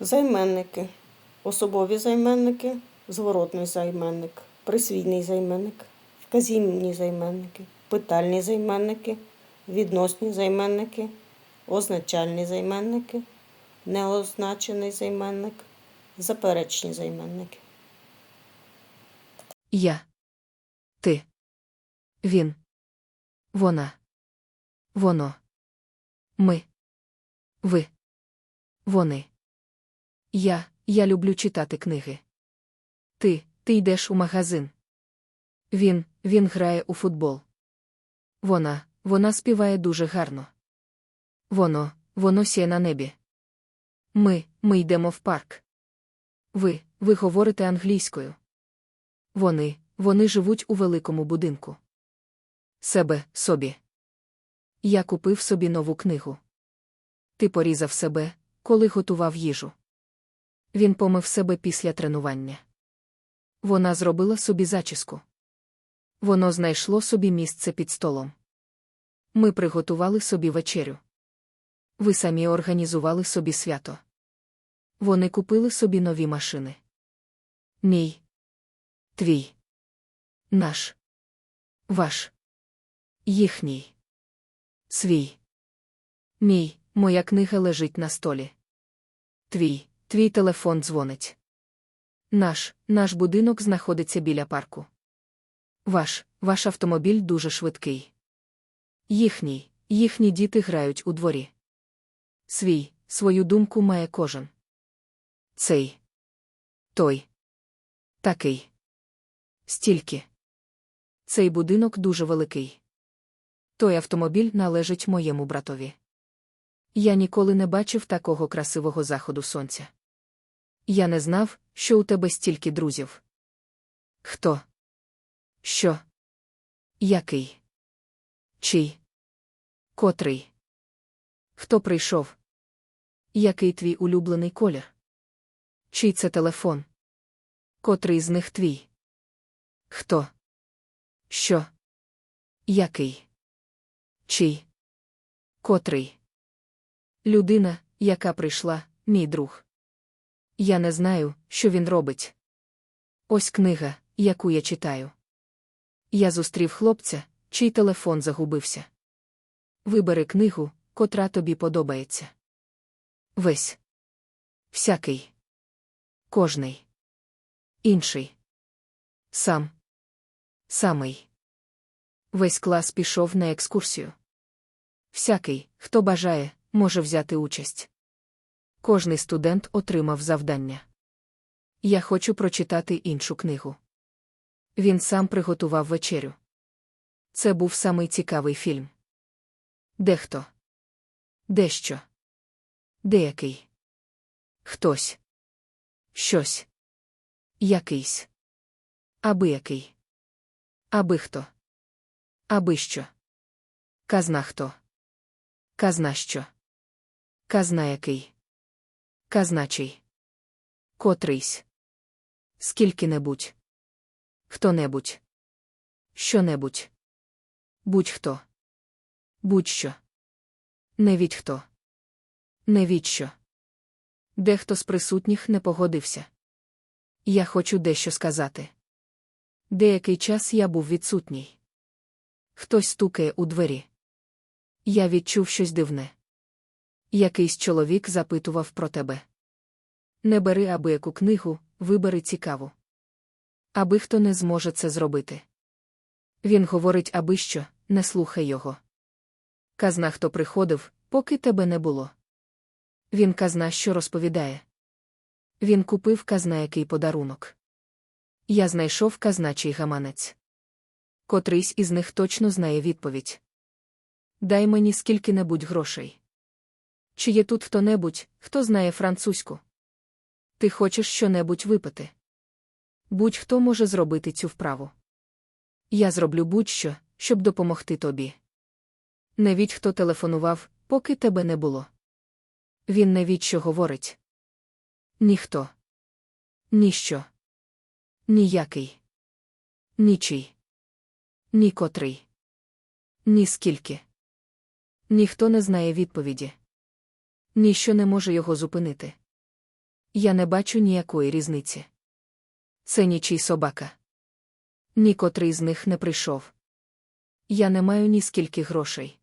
Займенники. Особові займенники, зворотний займенник, присвійний займенник, вказівні займенники, питальні займенники, відносні займенники, означальні займенники, неозначений займенник, заперечні займенники. Я. Ти. Він. Вона. Воно. Ми. Ви. Вони. Я. Я люблю читати книги. Ти. Ти йдеш у магазин. Він. Він грає у футбол. Вона. Вона співає дуже гарно. Воно. Воно сіє на небі. Ми. Ми йдемо в парк. Ви. Ви говорите англійською. Вони, вони живуть у великому будинку. Себе, собі. Я купив собі нову книгу. Ти порізав себе, коли готував їжу. Він помив себе після тренування. Вона зробила собі зачіску. Воно знайшло собі місце під столом. Ми приготували собі вечерю. Ви самі організували собі свято. Вони купили собі нові машини. Мій. Твій. Наш. Ваш. Їхній. Свій. Мій. Моя книга лежить на столі. Твій. Твій телефон дзвонить. Наш. Наш будинок знаходиться біля парку. Ваш. Ваш автомобіль дуже швидкий. Їхній. Їхні діти грають у дворі. Свій. Свою думку має кожен. Цей. Той. Такий. Стільки. Цей будинок дуже великий. Той автомобіль належить моєму братові. Я ніколи не бачив такого красивого заходу сонця. Я не знав, що у тебе стільки друзів. Хто? Що? Який? Чий? Котрий? Хто прийшов? Який твій улюблений колір? Чий це телефон? Котрий з них твій? Хто? Що? Який? Чий? Котрий? Людина, яка прийшла, мій друг. Я не знаю, що він робить. Ось книга, яку я читаю. Я зустрів хлопця, чий телефон загубився. Вибери книгу, котра тобі подобається. Весь. Всякий. Кожний. Інший. Сам. Самий. Весь клас пішов на екскурсію. Всякий, хто бажає, може взяти участь. Кожний студент отримав завдання. Я хочу прочитати іншу книгу. Він сам приготував вечерю. Це був самий цікавий фільм. Дехто. Дещо. Деякий. Хтось. Щось. Якийсь. Аби який. Аби хто. Аби що. Казна хто. Казна що. Казна який. Казначий. Котрийсь. Скільки-небудь. Хто-небудь. Що-небудь. Будь-хто. Будь-що. Не від хто. Не від що. Дехто з присутніх не погодився. Я хочу дещо сказати. Деякий час я був відсутній. Хтось стукає у двері. Я відчув щось дивне. Якийсь чоловік запитував про тебе. Не бери аби яку книгу, вибери цікаву. Аби хто не зможе це зробити. Він говорить аби що, не слухай його. Казна, хто приходив, поки тебе не було. Він казна, що розповідає. Він купив казна який подарунок. Я знайшов казначий гаманець. Котрийсь із них точно знає відповідь. Дай мені скільки-небудь грошей. Чи є тут хто-небудь, хто знає французьку? Ти хочеш що-небудь випити? Будь-хто може зробити цю вправу. Я зроблю будь-що, щоб допомогти тобі. Не хто телефонував, поки тебе не було. Він не що говорить. Ніхто. Ніщо. Ніякий. Нічий. Нікотрий. Ні скільки. Ніхто не знає відповіді. Ніщо не може його зупинити. Я не бачу ніякої різниці. Це нічий собака. Нікотрий з них не прийшов. Я не маю ні скільки грошей.